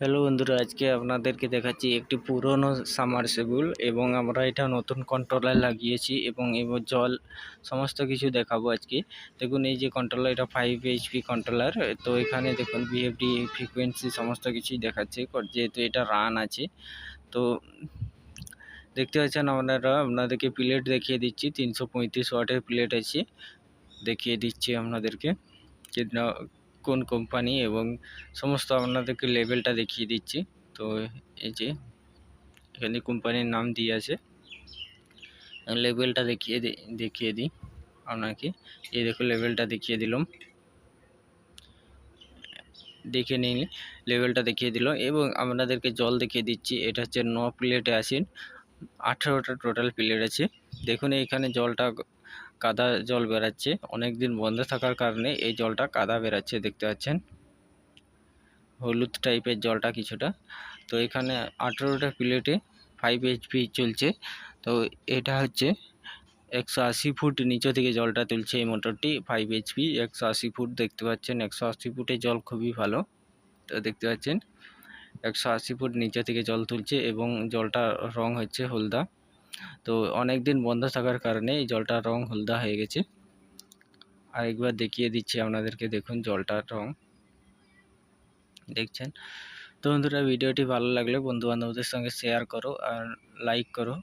Hello বন্ধুরা, আজকে আপনাদেরকে দেখাচ্ছি একটি পুরনো সামারসেবল এবং আমরা এটা নতুন কন্ট্রোলার লাগিয়েছি এবং এবার জল সমস্ত কিছু দেখাবো আজকে। দেখুন, এই যে কন্ট্রোলার এটা ফাইভ এইচপি কন্ট্রোলার তো এখানে দেখুন বিএফডি ফ্রিকোয়েন্সি সমস্ত কিছুই দেখাচ্ছে যেহেতু এটা রান আছে। তো দেখতে পাচ্ছেন আপনারা, আপনাদেরকে প্লেট দেখিয়ে দিচ্ছি, তিনশো পঁয়ত্রিশ ওয়াটের প্লেট আছে। দেখিয়ে দিচ্ছি আপনাদেরকে কোন কোম্পানি এবং সমস্ত আপনাদেরকে লেভেলটা দেখিয়ে দিচ্ছি। তো এই যে, এখানে কোম্পানির নাম দিয়ে আছে। লেভেলটা দেখিয়ে দেখিয়ে দিই আপনাকে। এই দেখো লেভেলটা দেখিয়ে দিলাম। দেখে নিন লেভেলটা দেখিয়ে দিল এবং আপনাদেরকে জল দেখিয়ে দিচ্ছি। এটা হচ্ছে ন প্লেটে আছেন আঠেরোটা টোটাল প্লেট আছে। দেখুন, এইখানে জলটা কাদা জল বেরাচ্ছে। অনেক দিন বন্ধ থাকার কারণে এই জলটা কাদা বেরাচ্ছে, দেখতে পাচ্ছেন? হলুদ টাইপের জলটা কিছুটা। তো এখানে আঠেরোটা প্লেটে ফাইভ এইচপি চলছে। তো এটা হচ্ছে একশো আশি ফুট নিচে থেকে জলটা তুলছে এই মোটরটি। ফাইভ এইচপি একশো আশি ফুট দেখতে পাচ্ছেন। একশো আশি ফুটে জল খুবই ভালো। তো দেখতে পাচ্ছেন? একশো আশি ফুট নিচে থেকে জল তুলছে এবং জলটা রং হচ্ছে হলদা। তো অনেক দিন বন্ধ থাকার কারণে এই জলটার রং হলদা হয়ে গেছে। আরেকবার দেখিয়ে দিচ্ছি আপনাদেরকে, দেখুন জলটার রং। দেখছেন? তো বন্ধুরা, ভিডিওটি ভালো লাগলে বন্ধুবান্ধবদের সঙ্গে শেয়ার করো আর লাইক করো।